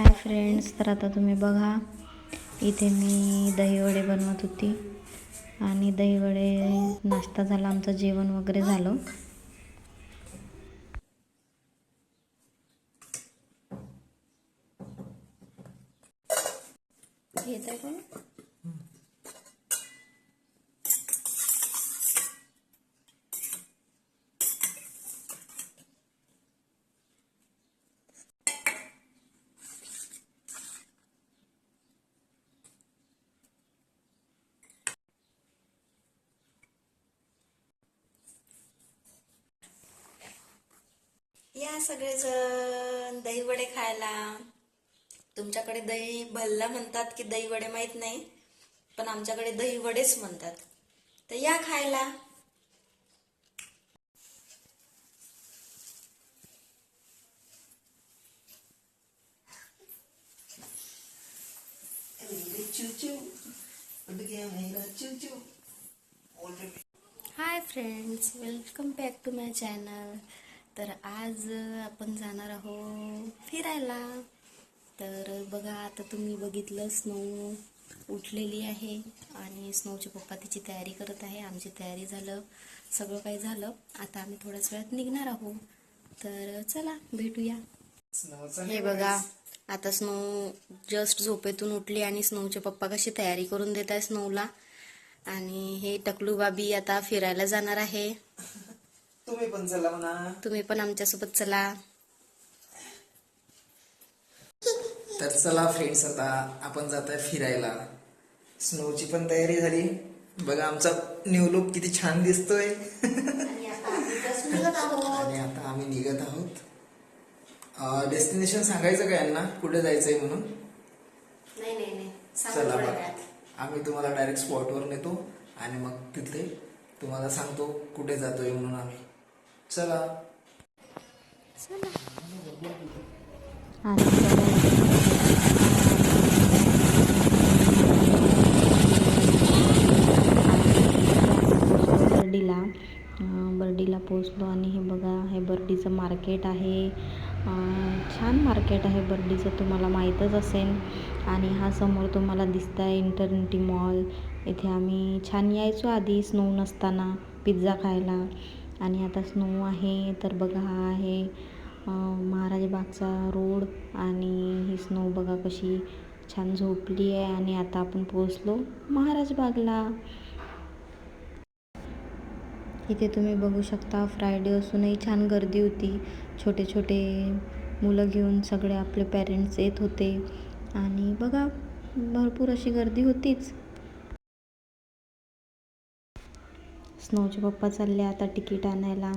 Hi friends तर आता तुम्ही बघा इथे मी दहीवडे बनवत होती आणि दहीवडे नाश्ता झाला आमचं जेवण वगैरे झालं घेत आहे कोण या सगळेजण दही वडे खायला. तुमच्याकडे दही भल्ला म्हणतात की दही वडे माहीत नाही पण आमच्याकडे दही वडेच म्हणतात. तर या खायला. Hi friends welcome back to my channel तर आज आपण जाणार आहोत फिरायला. तर बघा आता तुम्ही बघितलं स्नो उठलेली आहे आणि स्नोचे पप्पा तिची तयारी करत आहे. आमची तयारी झालं सगळं काही झालं. आता आम्ही थोड्याच वेळात निघणार आहोत. तर चला भेटूया. हे बघा आता स्नो जस्ट झोपेतून उठली आणि स्नोचे पप्पा कशी तयारी करून देत आहे स्नोला आणि हे टकलू बाबी आता फिरायला जाणार आहे. तुम्ही पण चला म्हणा. तुम्ही पण आमच्यासोबत चला. तर चला फ्रेंड्स आता आपण जात आहे फिरायला. स्नोची पण तयारी झाली. बघा आमचा न्यू लुक किती छान दिसतोय. आणि आता आम्ही निघत आहोत. डेस्टिनेशन सांगायचं का यांना? कुठे जायचंय म्हणून? नाही नाही नाही. चला बघा. आम्ही तुम्हाला डायरेक्ट स्पॉटवर नेतो आणि मग तिथे तुम्हाला सांगतो कुठे जातोय म्हणून आम्ही. चला. बर्डीला बर्डीला पोचलो आणि हे बघा हे बर्डीचं मार्केट आहे. छान मार्केट आहे बर्डीचं तुम्हाला माहीतच असेल. आणि हा समोर तुम्हाला दिसत आहे इंटरनिटी मॉल. इथे आम्ही छान यायचो आधी स्नो नसताना पिझ्झा खायला. आणि आता स्नो आहे तर बघा हा आहे महाराज बागचा रोड आणि ही स्नो बघा कशी छान झोपली आहे आणि आता आपण पोचलो महाराज बागला. इथे तुम्ही बघू शकता फ्रायडे असूनही छान गर्दी होती. छोटे छोटे मुलं घेऊन सगळे आपले पॅरेंट्स येत होते. आणि बघा भरपूर अशी गर्दी होतीच. स्नोचे पप्पा चालले आता तिकीट आणायला.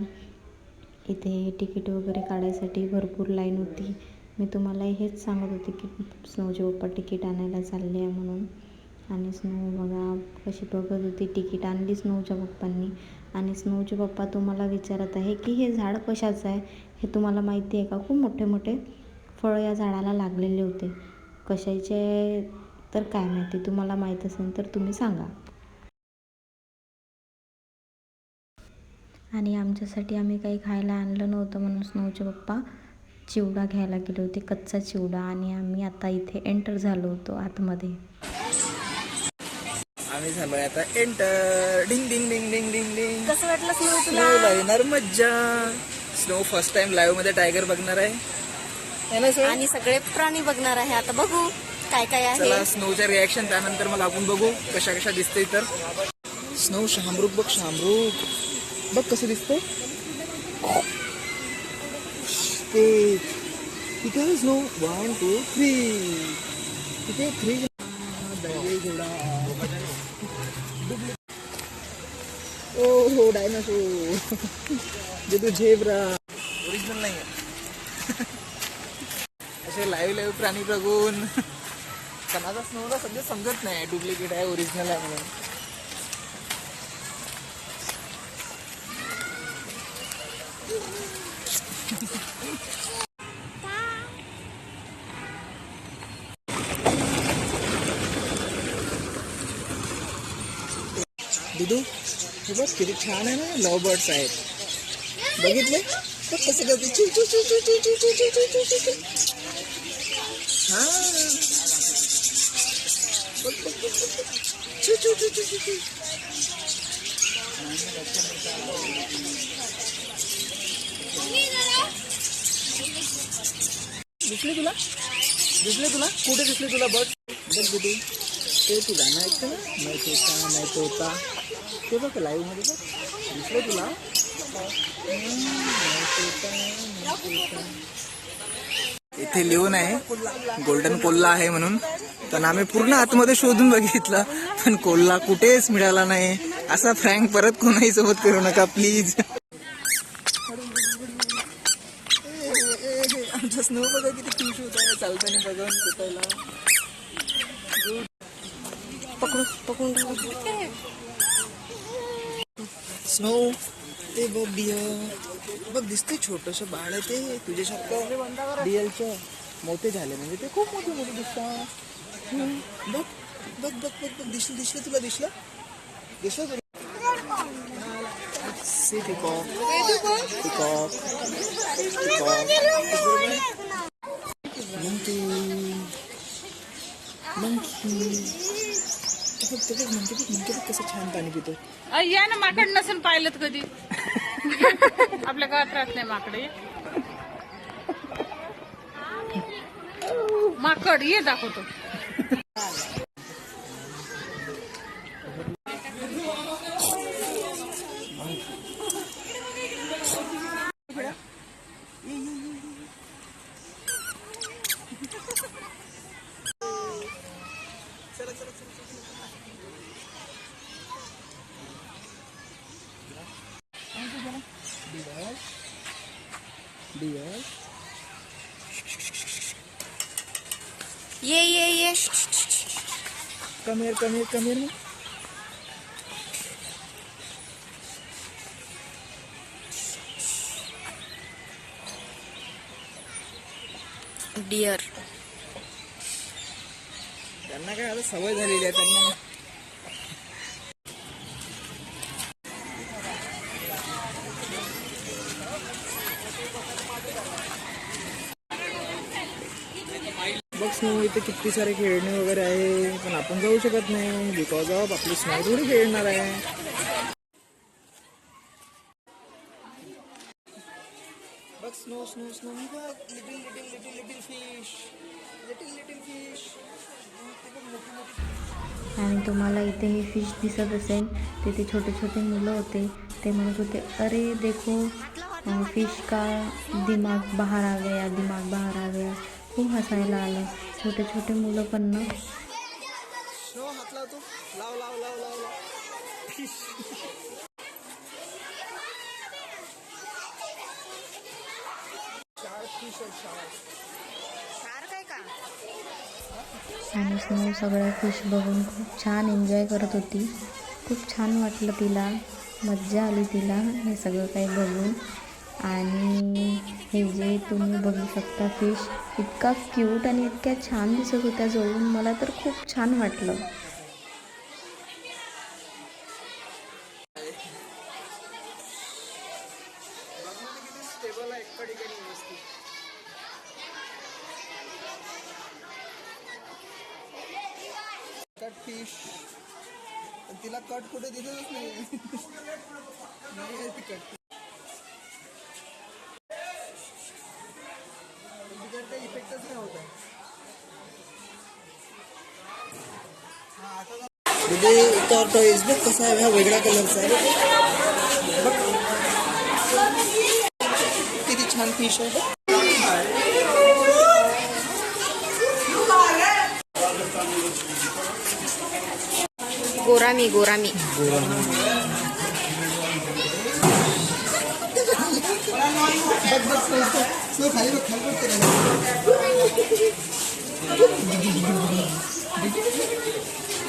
इथे तिकीट वगैरे काढायसाठी भरपूर लाईन होती. मी तुम्हाला हेच सांगत होते की स्नोचे पप्पा तिकीट आणायला चालले आहे म्हणून. आणि स्नो बघा कशी बघत होती तिकीट आणली स्नोच्या पप्पांनी. आणि स्नोचे पप्पा तुम्हाला विचारत आहे की हे झाड कशाचं आहे? हे तुम्हाला माहिती आहे का? खूप मोठे मोठे फळं या झाडाला लागलेले होते. कशाचे? तर काय माहिती? तुम्हाला माहीत असेल तर तुम्ही सांगा. आणि आमच्यासाठी आम्ही काही खायला आणलं नव्हतं म्हणून स्नोचे पप्पा चिवडा घ्यायला गेले होते कच्चा चिवडा. आणि आम्ही आता इथे एंटर झालो होतो आतमध्ये. आम्ही झालोय आता एंटर डिंग डिंग डिंग डिंग डिंग डिंग कसं वाटलं स्नो येणार मज्जा. स्नो फर्स्ट टाइम लाईव्हमध्ये टायगर बघणार आहे. है? आणि सगळे प्राणी बघणार आहे. आता बघू काय काय आहे. चला स्नोच्या रिॲक्शन त्यानंतर मग आपण बघू कशा कशा दिसते तर. स्नो शामरूक बघ शामरूक बघ कसं दिसतंय. तिथे इथे आहे स्नो वन टू थ्री इथे थ्री घोडा ओ हो डायनासोर जे तू झेब्रा ओरिजिनल नाही आहे असे लाईव्ह लाईव्ह प्राणी बघून. कणाचा नव्हता सध्या समजत नाही. डुप्लिकेट आहे ओरिजिनल आहे म्हणून. दिदू हे बघ किती छान आहे ना लव बर्ड्स आहेत बघितले तर कसं करते चू चू चू चू चू चू चू चू चू चू चू हां बघ, बघ, बघ, बघ, बघ. छू, दिसले तुला दिसले तुला कुठे दिसले तुला बघ बघ कुठे ते तू गाणं ऐकतं ना नाही तोता नाही तोता ते बघ लाईव्हमध्ये बघ. दिसले तुला. इथे लिहून आहे गोल्डन कोल्हा आहे म्हणून. पण आम्ही पूर्ण आतमध्ये शोधून बघितलं पण कोल्हा कुठेच मिळाला नाही. असा फ्रँक परत कोणाही सोबत करू नका प्लीज आमचा स्नो बघा किती खुश होत आहे चालताना बघून सुटायला पकडू पकडून स्नो, ते बघ डिअर बघ दिसते छोटस बाळ आहे ते. तुझ्यासारखं डिअरचं मोठे झाले म्हणजे ते खूप मोठे मोठे दिसतात. बघ बघ बघ बघ बघ, दिसलं दिसलं तुला, दिसलं? दिसलं तुला? See peacock. बघ, बघ, बघ, कसं छान पाणी पितो अ, या ना माकड नसून पाहिलं कधी. आपल्या गावात राहत नाही माकड. माकड ये दाखवतो. डिअर ये ये ये come here, come here. Dear त्यांना काय आता सवय झालेली आहे त्यांना. स्नो इथे किती सारे खेळणे वगैरे आहे पण आपण जाऊ शकत नाही बिकॉज़ ऑफ़ आपली स्नो थोडी खेळणार आहे बघ स्नो स्नो स्नो बघ little little little little fish little little fish आणि तुम्हाला इथे हे फ़िश दिसत असेल तिथे छोटे छोटे मुलं होते ते म्हणत होते अरे देखो फ़िश का दिमाग बाहेर आ गया दिमाग बाहेर आ गया खूप हसायला आलं छोटे छोटे मुलं पण ना. स्नो हात लावतो लाव लाव लाव लाव लाव. चार फिश आहेत चार. आणि स्नो सगळ्या फिश बघून खूप छान एन्जॉय करत होती. खूप छान वाटलं तिला. मज्जा आली तिला. हे सगळं काही बघून. आणि हे जे तुम्ही बघू शकता फिश इतका क्यूट आणि इतक्या छान दिसत होत्या जवळून. मला तर खूप छान वाटलं स्टेबल आहे एका ठिकाणी व्यवस्थित कट फिश पण तिला कट कुठे दिसतच नाही नाही आहे ती कट तिच्यात काही इफेक्टच नाही होत आहे तिथे एका टॉईस बघ कसा आहे हा वेगळ्या कलरचा आहे. बघ. किती छान फिश आहे. बघ. गोरामी गोरामी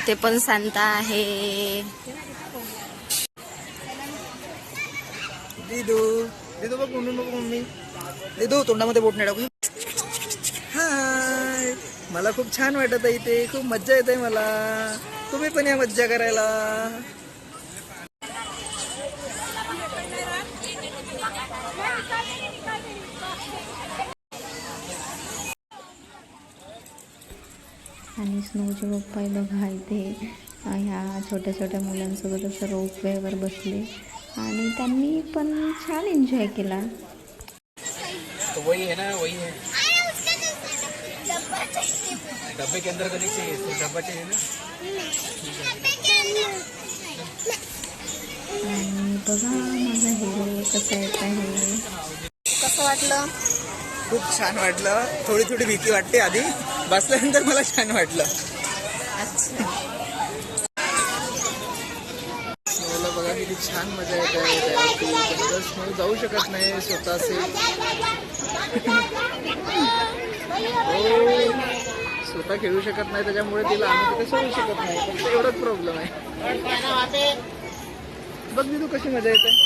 इथे पण सांता आहे. दिदू दिदू बघ म्हणून नको मम्मी. दिदू तोंडामध्ये बोट नाही टाकू हाय मला खूप छान वाटत आहे इथे. खूप मज्जा येत आहे मला. तुम्ही पण या मज्जा करायला. आणि स्नोचे पप्पा बघा इथे ह्या छोट्या छोट्या मुलांसोबत असं रोपवेवर बसले. आणि त्यांनी पण छान एन्जॉय केला. तो वही है ना वही है. डब्बे के अंदर करनी चाहिए तो डब्बा चाहिए ना? आणि बघा माझा हिरो कसा येत आहे कसं वाटलं? खूप छान वाटलं. थोडी थोडी भीती वाटते आधी. बसल्यानंतर मला छान वाटलं. स्नोला बघा किती छान मजा येत. आहे स्नो जाऊ शकत नाही स्वतःचे हो. स्वतः खेळू शकत नाही त्याच्यामुळे तिला आम्ही तिथे सोडू शकत नाही. फक्त एवढाच प्रॉब्लेम आहे. बघ मी तू कशी मजा येते.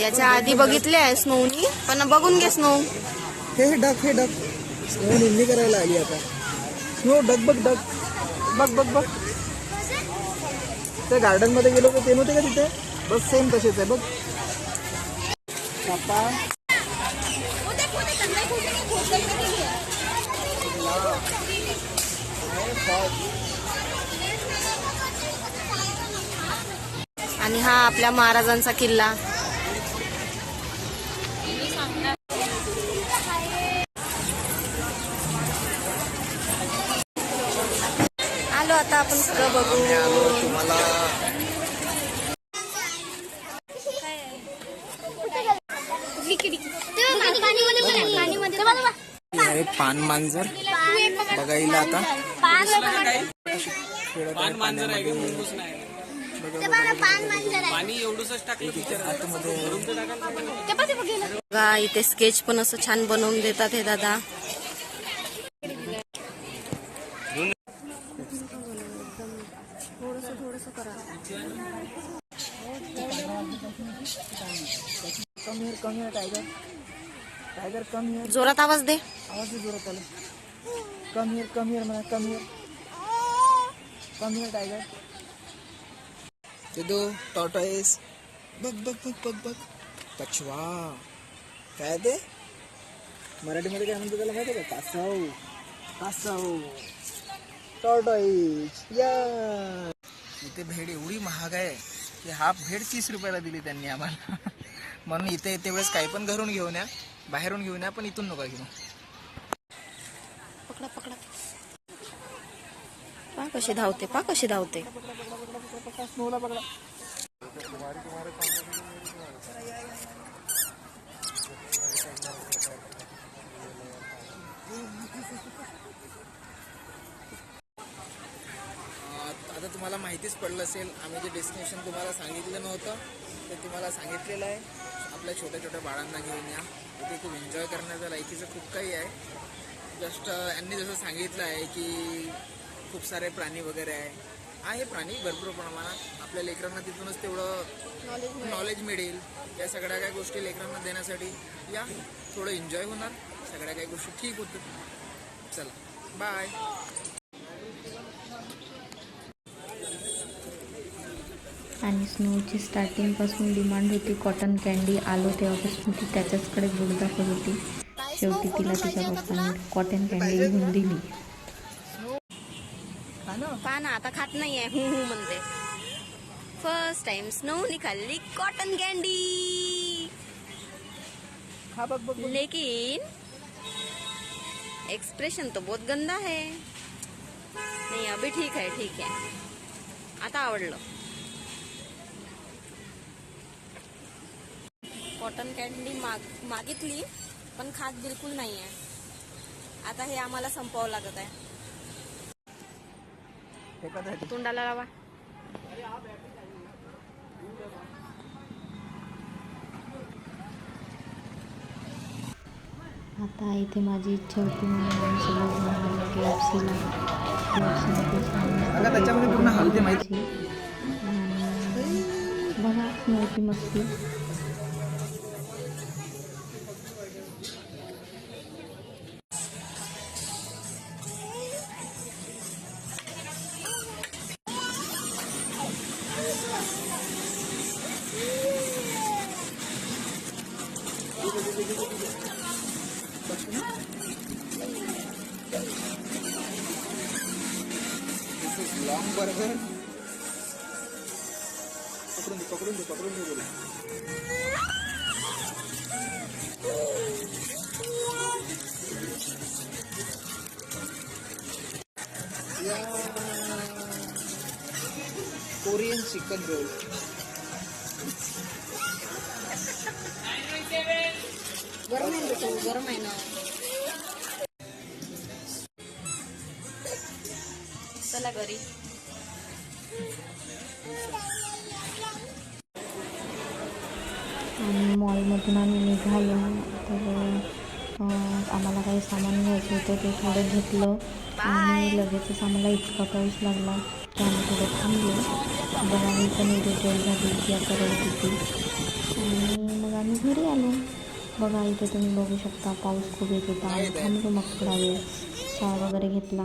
याच्या आधी बघितले आहे स्नोनी पण बघून घे स्नो हे डक हे डक स्नो निंदी करायला आली आता. स्नो डक बघ डक बघ बघ बघ. त्या गार्डनमध्ये गेलो तर ते नव्हते का तिथे? बस सेम तसेच आहे बघ. पापा आणि हा आपल्या महाराजांचा किल्ला. आलो आता आपण सगळं बघू. तुम्हाला आहे पान मांजर. बघायला आता. आहे पाण्यामध्ये. तिथे आतमध्ये बघा इथे स्केच पण असं छान बनवून देतात हे दादा. Come here come tiger tiger come here जोरात आवाज़ दे. आवाज़ दे जोरात आला. कम हिअर कम हिअर म्हणा come here come here tiger ते दो टॉटॉइस बघ बघ बघ बघ बघ कछवा काय ते मराठीमध्ये काय म्हणतो त्याला माहिती का? कासव कासव टॉटॉइस या इथे भेड एवढी महाग आहे की हाफ भेड तीस रुपयाला दिली त्यांनी आम्हाला. म्हणून इथे येते वेळेस काही पण घरून घेऊन या. बाहेरून घेऊन या पण इथून नका घेऊ. पकडा पकडा. पा कशी धावते पा कशी धावते. आता तुम्हाला माहितीच पडलं असेल आम्ही जे डेस्टिनेशन तुम्हाला सांगितलं नव्हतं ते तुम्हाला सांगितलेलं आहे. आपल्या छोट्या छोट्या बाळांना घेऊन या. इथे खूप एन्जॉय करण्याचं लायकीचं खूप काही आहे. जस्ट यांनी जसं सांगितलं आहे की खूप सारे प्राणी वगैरे आहे. आहे प्राणी भरपूर प्रमाणात. आपल्या लेकरांना तिथूनच तेवढं नॉलेज मिळेल. या सगळ्या काही गोष्टी लेकरांना देण्यासाठी या. थोडं एन्जॉय होणार. सगळ्या काही गोष्टी ठीक होतील. चला. बाय आणि स्नोची स्टार्टिंगपासून डिमांड होती. कॉटन कॅन्डी आलो तेव्हापासून ती त्याच्याचकडे बोट दाखवत होती. शेवटी तिला तिच्या पप्पांनी कॉटन कॅन्डी घेऊन दिली. पा ना आता खात नाहीये हु हु म्हणते. फ़र्स्ट टाइम स्नो खाल्ली कॉटन कॅन्डी हा बघ लेकिन एक्सप्रेशन तो बहुत गंदा है. नहीं अभी ठीक है ठीक है. आता आवडलं. कॉटन कॅन्डी माग मागितली पण खात बिलकुल नाही आहे आता हे आम्हाला संपवावं लागत आहे. तोंडाला लावा. आता इथे माझी इच्छा होती म्हणून आम्ही सगळं आलो के एफ सीला पूर्ण हळदी माहिती. बघा नव्हती मस्ती. लॉंग बर्गर पकडून दे पकडून दे पकडून दे बोला कोरियन घरी. आणि मॉलमधून आम्ही निघालो. तर आम्हाला काही सामान घ्यायचं होतं ते थोडं घेतलं. आणि लगेचच आम्हाला इतका पाऊस लागला. की आम्ही थोडं थांबलो. बघा मी पण इरिटेट झाली की आता होती आणि मग आम्ही घरी आलो. बघा इथे तुम्ही बघू शकता पाऊस खूप येत होता. आम्ही थांबलो मग थोडा वेळ. चहा वगैरे घेतला.